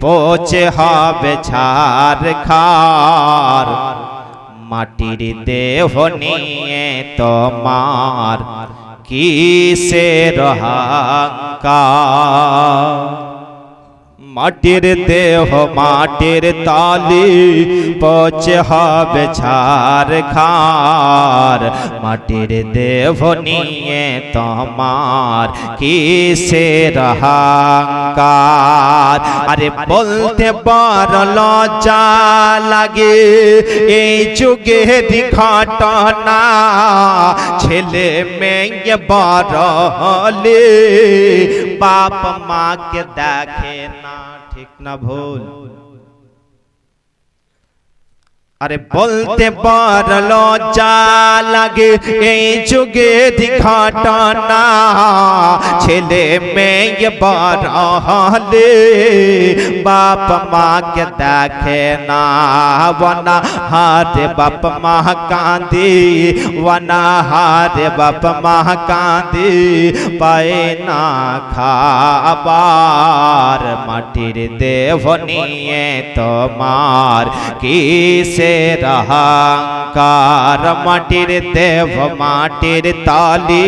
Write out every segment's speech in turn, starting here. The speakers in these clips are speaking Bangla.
পচে হবে ছার খার মাটির দেহ নিয়ে তোমার কিসের হাঙ্কার মাটির দেহ, মাটির তালি, পচে হবে ছার খার মাটির দেহ নিয়ে তোমার কিসের হাঙ্কার আরে বলতে বড় লজ্জা লাগে, এই যুগে ঘটনা। ছেলে মেয়ে বড় হলে বাপ মাকে দেখে না। आशिक ना भूल। আরে বলতে বড় লজ্জা লাগে এই যুগে ঘটনা ছেলে মেয়ে বড় হলে বাপ মাকে দেখে না বনা হারে বাপ মা কাঁদি বনা হারে বাপ মা কাঁদি পায় না খাবার মাটির দেহ নিয়ে তোমার কিসে রহাঙ্কার মাটির দেব মাটির তালি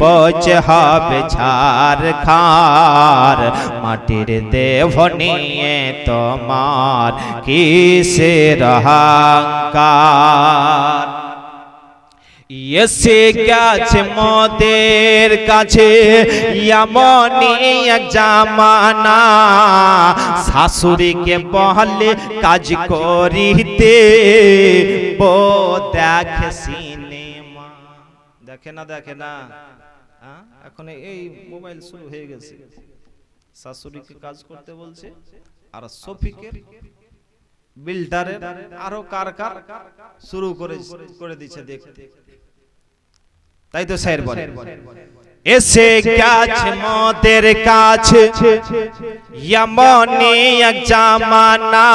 পচ হবে ছার খার মাটির দেব নিয়ে তোমার কিসে রহাঙ্কার এসে গেছে মদের কাছে এমনই এক জামানা। শাশুড়িকে বহলে কাজ করিতে বো দেখে সিনেমা। দেখে না দেখে না? এখন এই মোবাইল শুরু হয়ে গেছে। শাশুড়িকে কাজ করতে বলছে, আর বিল্ডারের আরও কার কার শুরু করে করে দিচ্ছে দেখতে তাই তো স্যার বলে। এসে গেছে মদের কাছে। এমনই এক জামানা।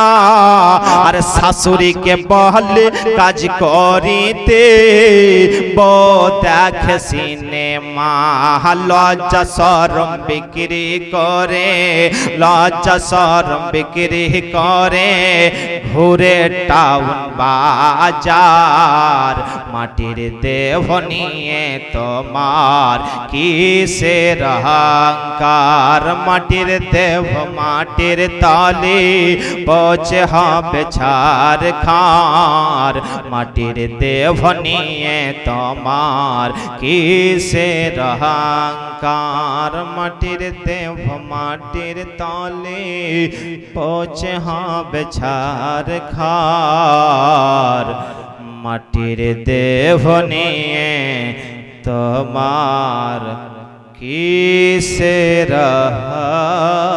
আর শাশুড়িকে বলে কাজ করিতে বো দেখে সিনেমা। লজ্জা সরম বিক্রি করে লজ্জা সরম বিক্রি করে ঘুরে টাউন বাজার। মাটির দেহ নিয়ে তোমার কিসের অহংকার মাটির দেহ মাটির তালে পচে হবে ছার খার মাটির দেহ নিয়ে তোমার কিসের অহংকার মাটির দেহ মাটির তলে পচে হবে ছার খার মাটির দেহ নিয়ে তোমার কিসের অহংকার